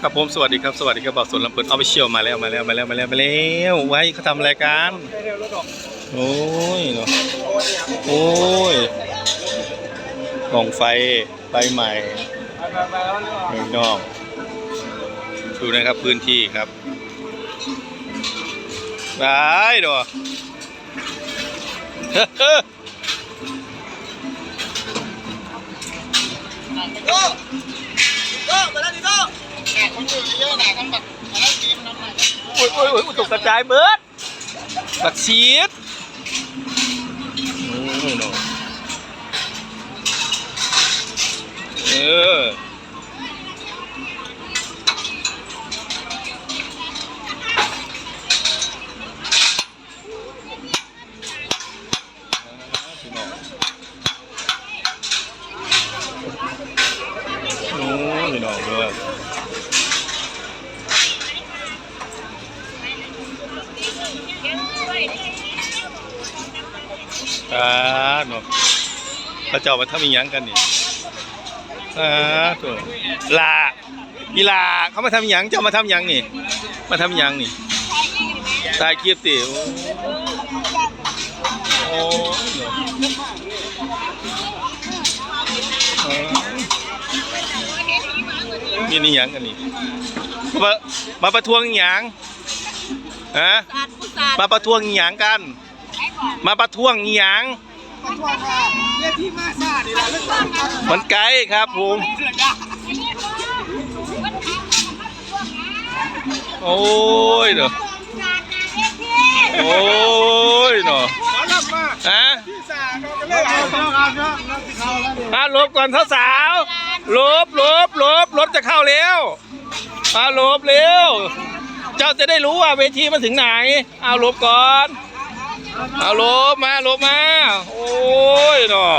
ครับผมสวัสดีครับสวัสดีครับบอกสวนลำเปิดออฟฟิเชียลมาแล้วมาแล้วมาแล้วมาแล้วมาแล้วไว้เขาทำอะไรกันโอ้ยเนาะโอ้ยกล่องไฟไฟใหม่เมืองนอกดูนะครับพื้นที่ครับได้ดอกโก้ กคนอื่นเยอะหนากันแบบอะไรทีมน้ำหนักโอ้ยโอ้ยโอ้ยตกกระจายเบิดบักชีดโอ้ยเนาะเออ อ่าเนาะพระเจ้ามาทำอีหยังกันนี่อ่าตัวลาอีลาเขามาทำอีหยังเจ้ามาทำอีหยังนี่ มาทำอีหยังนี่ตายเกียบติโอ้โอ้เนาะอ่ามีนี่หยังกันนี่มามาประท้วงหยังฮะศาสตร์ผู้ศาสตร์มาประท้วงหยังกัน มาประท้วงหยังขอโทษค่ะเนี่ยที่มาซาดีแล้วเรื่องการทำมันไกลครับผมเสือกอะโอ้ยเนาะโอ้ยเนาะขอรับมาฮะพี่สาเขาก็เลยเอาเอาเอาเอาเอาเอาแล้วเดี๋ยวมาลบก่อนสาวๆลบลบลบรถจะเข้าแล้วมาลบเร็ว เจ้าจะได้รู้ว่าเวทีมันถึงไหน เอาลบก่อน เอาลบมาลบมา โอ้ยเนาะ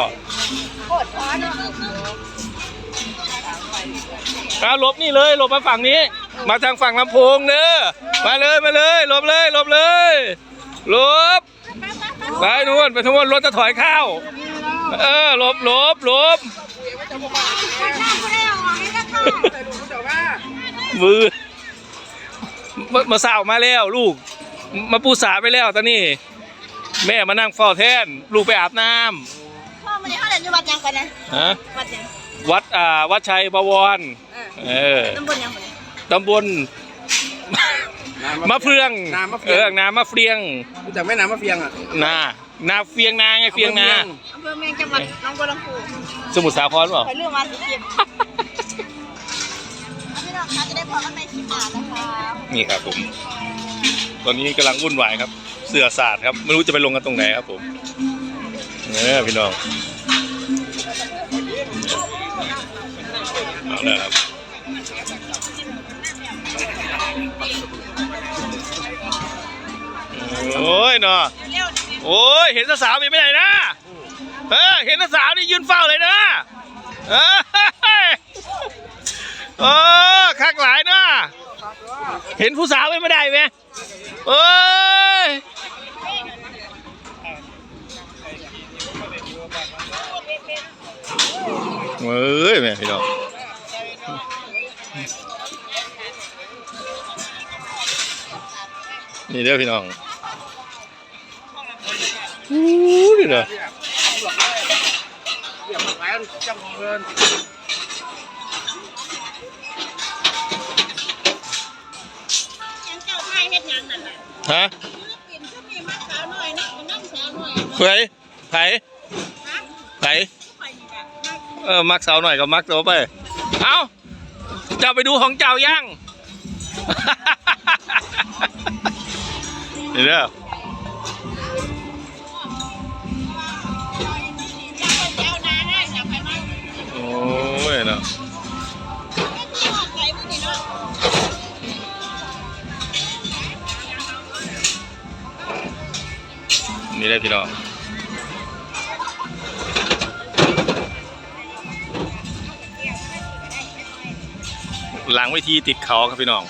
เอาหลบนี่เลยลบมาฝั่งนี้ มาทางฝั่งลำโพงเด้อมาเลยมาเลยลบเลยลบเลยลบไปนู่นไปทุกคนรถจะถอยเข้าเออลบลบลบมือมาสาวมาแล้วลูก มาปูสาไปแล้วตอนนี้ แม่มานั่งเฝ้าแทนลูกไปอาบน้พ่อมันนี่เขาเรียนอยู่วัดยังกันนะำฮะวัดยังวัดอ่าวัดชัยบวรเออเออตำบลยังไงตำบลมะเฟืองน้ำมะเอเฟียองน้ำมะเฟืองรู้จักแม่น้ำมะเฟียงอะนานาเฟียงนาไงเฟียงนาอำเภอเมืองจังหวัดหนองบัวลำพูสมุทรสาครเปล่า คอยเรื่องมาสิเก็บพี่น้องคะจะได้พอกันในคลิปหน้านะคะ นี่ครับผม ตอนนี้กำลังวุ่นวายครับ เสือศาสตร์ครับ ไม่รู้จะไปลงกันตรงไหนครับผมเนี่ยพี่น้องเอาล้วครับโอ้ยเนาะโอ้ยเห็นสาวๆมีไม่ไหนนะเออเห็นสาวๆนี่ยืนเฝ้าเลยนะเออคักหลายนะเห็นผู้สาวไม่ได้ไหม เอ้ยเอ้ยแม่พี่น้องนี่เด้อพี่น้องอู้นี่เด้อ ฮะปิ่นชุดนี้มัดสาวหน่อยนะมันนั่งสาวหน่อยไผไผฮะไผไปนี่แหละเออ มักสาวหน่อยก็มักตัวไป เอาเจ้าไปดูของเจ้ายังเห็นเด้ออยากไปเจ้านาได้อยากไปมาโอ้ยเนาะ นี่เลยพี่น้องหลังเวทีติดเขาครับพี่น้อง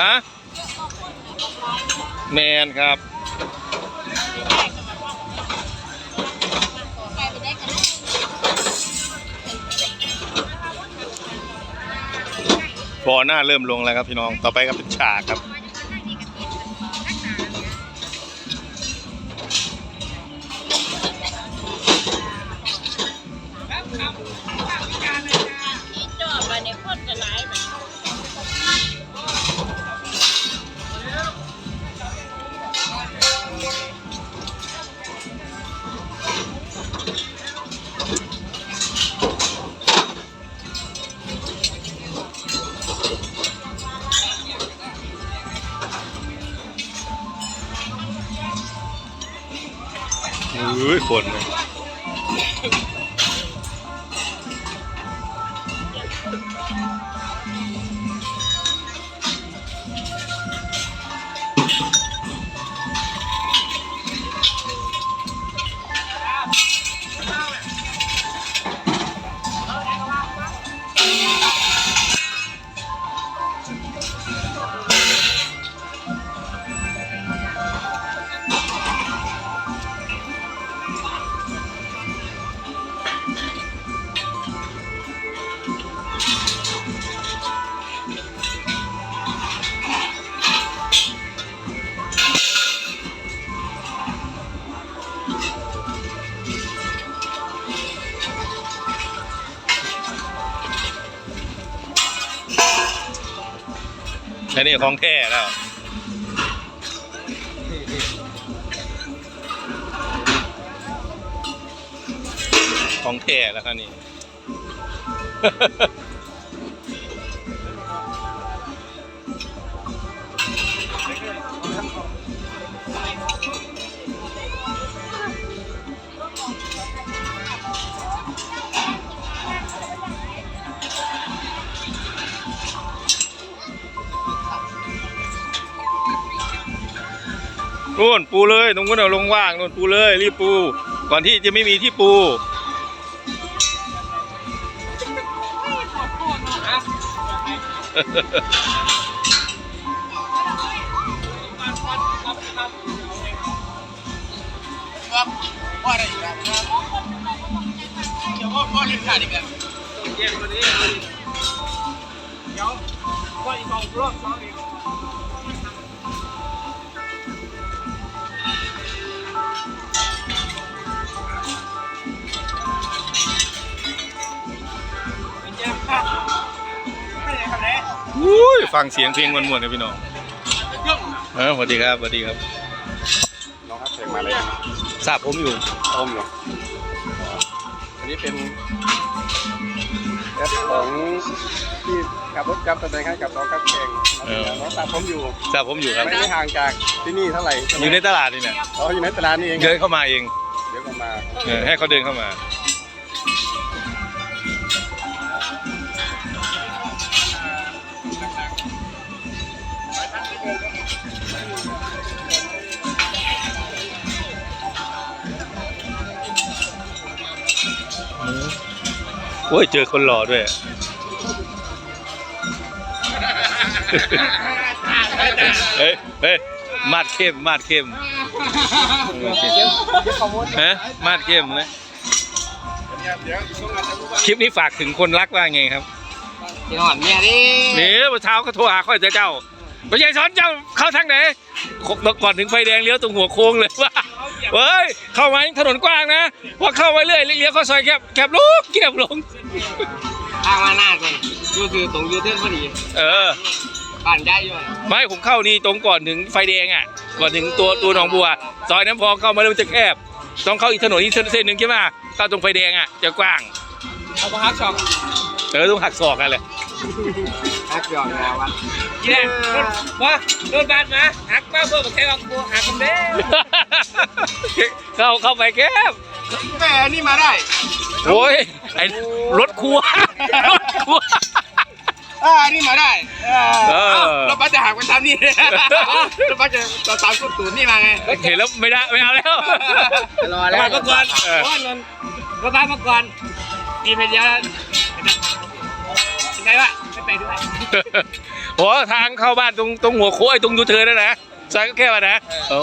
ฮะแมนครับพอหน้าเริ่มลงแล้วครับพี่น้อง ต่อไปก็เป็นฉากครับที่จอดมาในคนจะร้ายน คน อันนี้ของแท้แล้วของแท้แล้วครับนี่ นู่นปูเลยตรงนู้นเอาลงว่างนู่นปูเลยรีบปู ก่อนที่จะไม่มีที่ปูว่าว่าอะไรอยู่ครับเดี๋ยวว่าพ่อเล่นขาดอีกแล้วเดี๋ยวพ่ออีกสองรอบสองอีก อุ้ยฟังเสียงเพลงมวนๆครับพี่น้องเออสวัสดีครับสวัสดีครับน้องครับเพลงมาเลยทราบผมอยู่ต้มเหรออันนี้เป็นแอปของที่ขับรถกับแสดงให้กับน้องครับเพลงน้องตามผมอยู่ทราบผมอยู่ครับไม่ได้ห่างจากที่นี่เท่าไหร่อยู่ในตลาดนี่เนี่ยอ๋ออยู่ในตลาดนี่เองเดินเข้ามาเองเดี๋ยวก็มาเออให้เขาเดินเข้ามา โอ้ยเจอคนหล่อด้วยเฮ้ยเฮ้ยมาดเข้มมาดเข้มฮะมาดเข้มนะคลิปนี้ฝากถึงคนรักว่าไงครับที่นอนเมียดินี่เมื่อเช้าก็โทรหาค่อยเจอเจ้า ไม่ใช่สอนเจ้าเข้าทางไหนก่อนถึงไฟแดงเลี้ยวตรงหัวโค้งเลยว่าเฮ้ยเข้ามาถนนกว้างนะว่าเข้าไปเรื่อยเลี้ยวเข้าซอยแคบแคบลงเก็บลงทางมาหน้าเลยยูคือตรงยูเทิร์นพอดี เออบ้านได้อยู่ไม่ผมเข้านี่ตรงก่อนถึงไฟแดงอะ ก่อนถึงตัวตัวหนองบัวซอยน้ำพองเข้ามาแล้วมันจะแคบต้องเข้าอีกถนนอีกเส้นหนึ่งใช่ไหมเข้าตรงไฟแดงอะจะกว้างเอาไปฮักช็อปเออต้องหักศอกกันเลย ฮักหยอกแล้ววันยี่แน่ว่าโดนบาดมาหักมาเพื่อมาแค่ออกบัวหักกันเด้เข้าเข้าไปแคบแม่นี่มาได้โอ้ยไอ้รถครัวรถครัวอ่านี่มาได้เออรถบัสจะหักไปทำนี่รถบัสจะต่อสามสุดตูนนี่มาไงเห็นแล้วไม่ได้ไม่เอาแล้วรอแล้วมาก่อนเออว่าเงินรถบ้านมาก่อนมีเพจเดียวยังไงวะ ไม่ไปด้วยโอ้ทางเข้าบ้านตรงตรงหัวโค้งไอ้ตรงยูเทิร์นนั่นนะซอยก็แค่ว่านะโอ้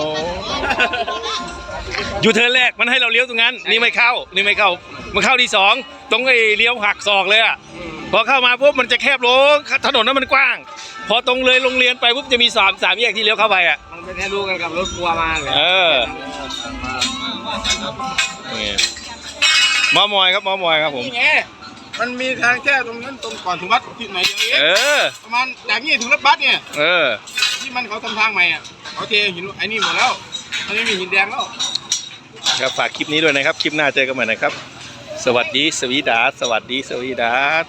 ยูเทิร์นแรกมันให้เราเลี้ยวตรงนั้น นี่ไม่เข้า นี่ไม่เข้า มันเข้าที่สองตรงไอ้เลี้ยวหักศอกเลยอะพอเข้ามาปุ๊บมันจะแคบลงถนนนั้นมันกว้าง พอตรงเลยโรงเรียนไปปุ๊บจะมีสามสามแยกที่เลี้ยวเข้าไปอะมันเป็นแค่รู้กันกับรถกลัวมาเลยเออนี่หมอมอยครับหมอมอยครับผมนี่ไง มันมีทางแค่ตรงนั้นตรงก่อนถึงวัดที่ไหนเดียวเองเออ ประมาณจากนี้ถึงรถบัสเนี่ย เออ ที่มันเขาทำทางใหม่อะเขาเทหินไอ้นี่หมดแล้วตอนนี้มีหินแดงแล้ว ครับฝากคลิปนี้ด้วยนะครับ คลิปหน้าเจอกันใหม่นะครับ สวัสดีสวีดาสสวัสดีสวีดาส